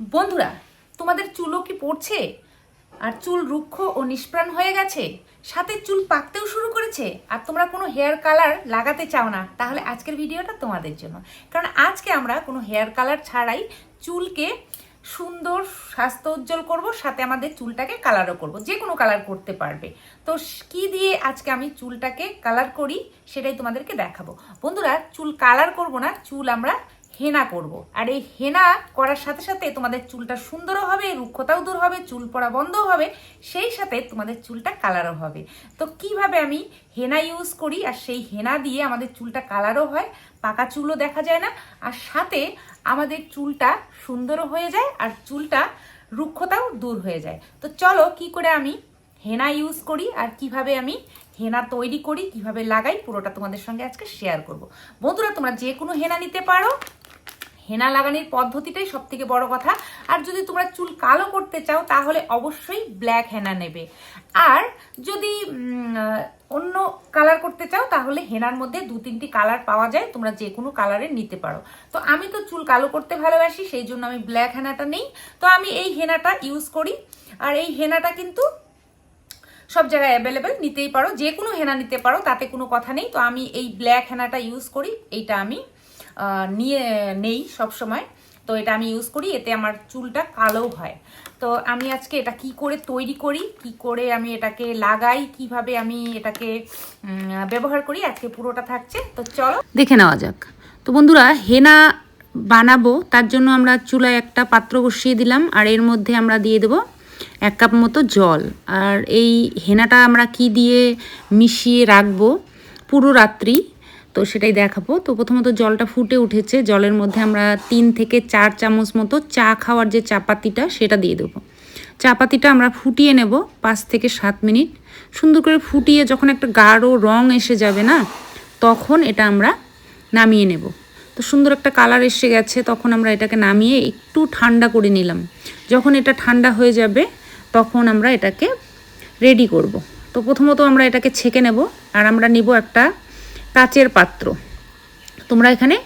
বন্ধুরা, তোমাদের চুলও কি পড়ছে? আর চুল রুক্ষ ও নিষ্প্রাণ হয়ে গেছে? সাথে চুল পাকতেও শুরু করেছে? আর তোমরা কোনো হেয়ার কালার লাগাতে চাও না, তাহলে আজকের ভিডিওটা তোমাদের জন্য। কারণ আজকে আমরা কোনো হেয়ার কালার ছাড়াই চুলকে সুন্দর স্বাস্থ্য উজ্জ্বল করব, সাথে আমাদের চুলটাকে কালারও করব, যে কোনো কালার করতে পারবে। তো কি দিয়ে আজকে আমি চুলটাকে কালার করি, সেটাই তোমাদেরকে দেখাবো। বন্ধুরা, চুল কালার করব না, চুল আমরা হেনা করব। আর এই হেনা করার সাথে সাথে তোমাদের চুলটা সুন্দরও হবে, রুক্ষতাও দূর হবে, চুল পড়া বন্ধও হবে, সেই সাথে তোমাদের চুলটা কালারও হবে। তো কীভাবে আমি হেনা ইউজ করি আর সেই হেনা দিয়ে আমাদের চুলটা কালারও হয়, পাকা চুলও দেখা যায় না, আর সাথে আমাদের চুলটা সুন্দরও হয়ে যায় আর চুলটা রুক্ষতাও দূর হয়ে যায়। তো চলো কি করে আমি হেনা ইউজ করি আর কীভাবে আমি হেনা তৈরি করি, কীভাবে লাগাই, পুরোটা তোমাদের সঙ্গে আজকে শেয়ার করব। বন্ধুরা, তোমরা যে কোনো হেনা নিতে পারো। হেনা লাগানোর পদ্ধতিটাই সব থেকে বড় কথা। আর যদি তোমরা চুল কালো করতে চাও, তাহলে অবশ্যই ব্ল্যাক হেনা নেবে। আর যদি অন্য কালার করতে চাও, তাহলে হেনার মধ্যে দু তিনটি কালার পাওয়া যায়, তোমরা যে কোনো কালারের নিতে পারো। তো আমি তো চুল কালো করতে ভালোবাসি, সেই জন্য আমি ব্ল্যাক হেনাটা নেই। তো আমি এই হেনাটা ইউজ করি। আর এই হেনাটা কিন্তু সব জায়গায় অ্যাভেলেবেল নিতেই পারো। যে কোনো হেনা নিতে পারো, তাতে কোনো কথা নেই। তো আমি এই ব্ল্যাক হেনাটা ইউজ করি, এইটা আমি নিয়ে নেই সব সময় তো এটা আমি ইউজ করি, এতে আমার চুলটা কালো হয়। তো আমি আজকে এটা কি করে তৈরি করি, কি করে আমি এটাকে লাগাই, কীভাবে আমি এটাকে ব্যবহার করি, আজকে পুরোটা থাকছে। তো চলো। দেখে নেওয়া যাক। তো বন্ধুরা, হেনা বানাবো, তার জন্য আমরা চুলায় একটা পাত্র বসিয়ে দিলাম, আর এর মধ্যে আমরা দিয়ে দেবো এক কাপ মতো জল। আর এই হেনাটা আমরা কি দিয়ে মিশিয়ে রাখব? পুরো রাত্রি তো সেটাই দেখাবো। তো প্রথমত জলটা ফুটে উঠেছে। জলের মধ্যে আমরা তিন থেকে চার চামচ মতো চা খাওয়ার যে চাপাতিটা, সেটা দিয়ে দেবো। চাপাতিটা আমরা ফুটিয়ে নেব পাঁচ থেকে সাত মিনিট। সুন্দর করে ফুটিয়ে যখন একটা গাঢ় রং এসে যাবে না, তখন এটা আমরা নামিয়ে নেব। তো সুন্দর একটা কালার এসে গেছে, তখন আমরা এটাকে নামিয়ে একটু ঠান্ডা করে নিলাম। যখন এটা ঠান্ডা হয়ে যাবে, তখন আমরা এটাকে রেডি করব। তো প্রথমত আমরা এটাকে ছেঁকে নেব, আর আমরা নিব একটা কাচের পাত্র। তোমরা এখানে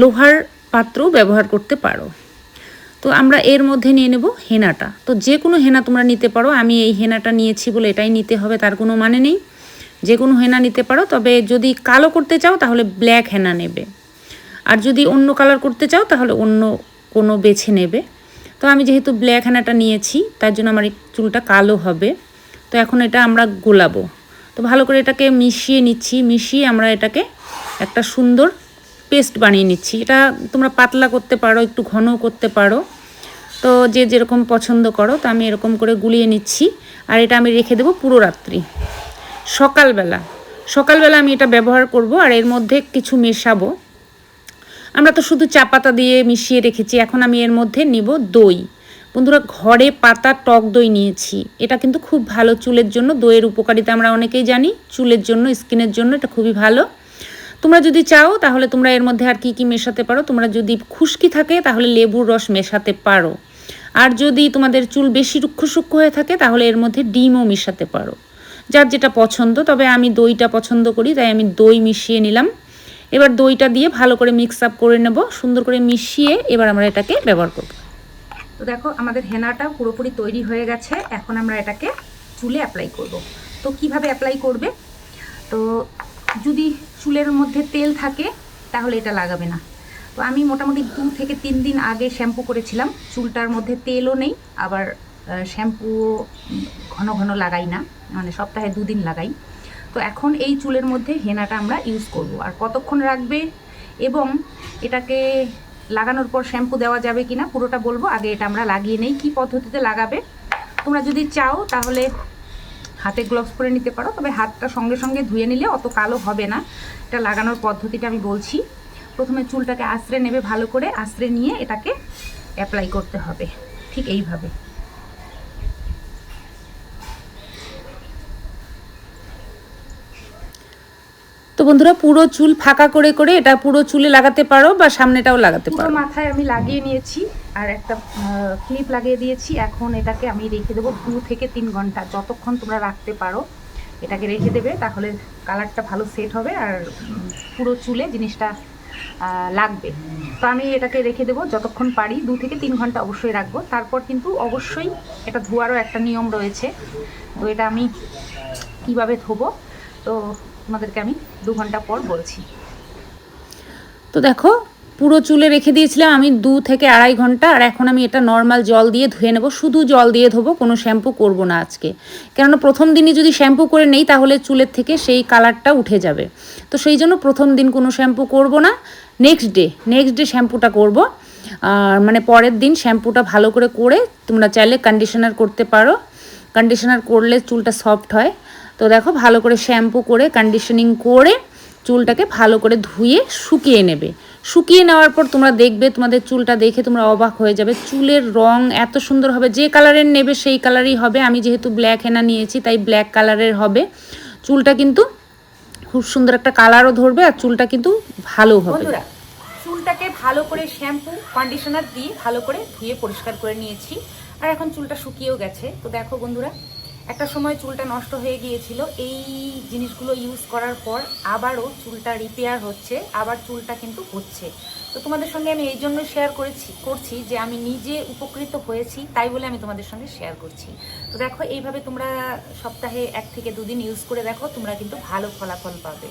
লোহার পাত্রও ব্যবহার করতে পারো। তো আমরা এর মধ্যে নিয়ে নেব হেনাটা। তো যে কোনো হেনা তোমরা নিতে পারো। আমি এই হেনাটা নিয়েছি বলে এটাই নিতে হবে, তার কোনো মানে নেই। যে কোনো হেনা নিতে পারো, তবে যদি কালো করতে চাও, তাহলে ব্ল্যাক হেনা নেবে। আর যদি অন্য কালার করতে চাও, তাহলে অন্য কোনো বেছে নেবে। তো আমি যেহেতু ব্ল্যাক হেনাটা নিয়েছি, তার জন্য আমার চুলটা কালো হবে। তো এখন এটা আমরা গোলাবো। তো ভালো করে এটাকে মিশিয়ে নিচ্ছি, মিশিয়ে আমরা এটাকে একটা সুন্দর পেস্ট বানিয়ে নিচ্ছি। এটা তোমরা পাতলা করতে পারো, একটু ঘনও করতে পারো। তো যে যেরকম পছন্দ করো, তো আমি এরকম করে গুলিয়ে নিচ্ছি। আর এটা আমি রেখে দেবো পুরো রাত্রি। সকালবেলা সকালবেলা আমি এটা ব্যবহার করব আর এর মধ্যে কিছু মেশাবো। আমরা তো শুধু চা পাতা দিয়ে মিশিয়ে রেখেছি, এখন আমি এর মধ্যে নিব দই। বন্ধুরা ঘরে পাতা, টক দই নিয়েছি। এটা কিন্তু খুব ভালো চুলের জন্য, দইয়ের উপকারিতা আমরা অনেকেই জানি। চুলের জন্য, স্কিনের জন্য এটা খুবই ভালো। তোমরা যদি চাও, তাহলে তোমরা এর মধ্যে আর কি কি মেশাতে পারো? তোমরা যদি খুশকি থাকে, তাহলে লেবুর রস মেশাতে পারো। আর যদি তোমাদের চুল বেশি রুক্ষ সূক্ষ্ম হয়ে থাকে, তাহলে এর মধ্যে ডিমও মেশাতে পারো। যার যেটা পছন্দ, তবে আমি দইটা পছন্দ করি, তাই আমি দই মিশিয়ে নিলাম। এবার দইটা দিয়ে ভালো করে মিক্স আপ করে নেব। সুন্দর করে মিশিয়ে এবার আমরা এটাকে ব্যবহার করব। তো দেখো, আমাদের হেনাটা পুরোপুরি তৈরি হয়ে গেছে। এখন আমরা এটাকে চুলে অ্যাপ্লাই করব। তো কীভাবে অ্যাপ্লাই করবে? তো যদি চুলের মধ্যে তেল থাকে, তাহলে এটা লাগাবে না। তো আমি মোটামুটি দু থেকে তিন দিন আগে শ্যাম্পু করেছিলাম। চুলটার মধ্যে তেলও নেই, আবার শ্যাম্পু ঘন ঘন লাগাই না। মানে সপ্তাহে দুদিন লাগাই। তো এখন এই চুলের মধ্যে হেনাটা আমরা ইউজ করব। আর কতক্ষণ রাখবে? এবং এটাকে লাগানোর পর শ্যাম্পু দেওয়া যাবে কি না পুরোটা বলব। আগে এটা আমরা লাগিয়ে নেই, কী পদ্ধতিতে লাগাবে। তোমরা যদি চাও তাহলে হাতে গ্লোভস পরে নিতে পারো, তবে হাতটা সঙ্গে সঙ্গে ধুয়ে নিলে অত কালো হবে না। এটা লাগানোর পদ্ধতিটা আমি বলছি। প্রথমে চুলটাকে আশ্রে নেবে ভালো করে আশ্রে নিয়ে এটাকে অ্যাপ্লাই করতে হবে। ঠিক এইভাবে। বন্ধুরা পুরো চুল ফাঁকা করে করে এটা পুরো চুলে লাগাতে পারো বা সামনেটাও লাগাতে পারো। মাথায় আমি লাগিয়ে নিয়েছি আর একটা ক্লিপ লাগিয়ে দিয়েছি। এখন এটাকে আমি রেখে দেবো দু থেকে তিন ঘণ্টা। যতক্ষণ তোমরা রাখতে পারো এটাকে রেখে দেবে তাহলে কালারটা ভালো সেট হবে আর পুরো চুলে জিনিসটা লাগবে। তো আমি এটাকে রেখে দেবো যতক্ষণ পারি দু থেকে তিন ঘণ্টা অবশ্যই রাখব। তারপর কিন্তু অবশ্যই এটা ধোয়ারও একটা নিয়ম রয়েছে। তো এটা আমি কীভাবে ধোবো? তো তোমাদেরকে আমি দু ঘণ্টা পর বলছি। তো দেখো, পুরো চুলে রেখে দিয়েছিলাম আমি দু থেকে আড়াই ঘণ্টা, আর এখন আমি এটা নর্মাল জল দিয়ে ধুয়ে নেব। শুধু জল দিয়ে ধোবো, কোনো শ্যাম্পু করব না আজকে। কেননা প্রথম দিনই যদি শ্যাম্পু করে নেই, তাহলে চুলের থেকে সেই কালারটা উঠে যাবে। তো সেই জন্য প্রথম দিন কোনো শ্যাম্পু করব না নেক্সট ডে নেক্সট ডে শ্যাম্পুটা করব। আর মানে পরের দিন শ্যাম্পুটা ভালো করে করে তোমরা চাইলে কন্ডিশনার করতে পারো। কন্ডিশনার করলে চুলটা সফট হয়। তো দেখো ভালো করে শ্যাম্পু করে কন্ডিশনিং করে চুলটাকে ভালো করে ধুয়ে শুকিয়ে নেবে। শুকিয়ে নেওয়ার পর তোমরা দেখবে, তোমাদের চুলটা দেখে তোমরা অবাক হয়ে যাবে। চুলের রং এত সুন্দর হবে, যে কালারের নেবে সেই কালারই হবে। আমি যেহেতু ব্ল্যাক হেনা নিয়েছি, তাই ব্ল্যাক কালারের হবে। চুলটা কিন্তু খুব সুন্দর একটা কালারও ধরবে আর চুলটা কিন্তু ভালো হবে। চুলটাকে ভালো করে শ্যাম্পু কন্ডিশনার দিয়ে ভালো করে ধুয়ে পরিষ্কার করে নিয়েছি। আর এখন চুলটা শুকিয়েও গেছে। তো দেখো বন্ধুরা একটা সময় চুলটা নষ্ট হয়ে গিয়েছিল, এই জিনিসগুলো ইউজ করার পর আবারও চুলটা রিপেয়ার হচ্ছে, আবার চুলটা কিন্তু হচ্ছে। তো তোমাদের সঙ্গে আমি এই জন্য শেয়ার করেছি, করছি যে আমি নিজে উপকৃত হয়েছি, তাই বলে আমি তোমাদের সঙ্গে শেয়ার করছি। তো দেখো, এইভাবে তোমরা সপ্তাহে এক থেকে দুদিন ইউজ করে দেখো, তোমরা কিন্তু ভালো ফলাফল পাবে।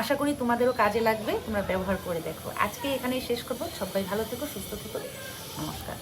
আশা করি তোমাদেরও কাজে লাগবে, তোমরা ব্যবহার করে দেখো। আজকে এখানেই শেষ করব, সবাই ভালো থেকো, সুস্থ থেকো, নমস্কার।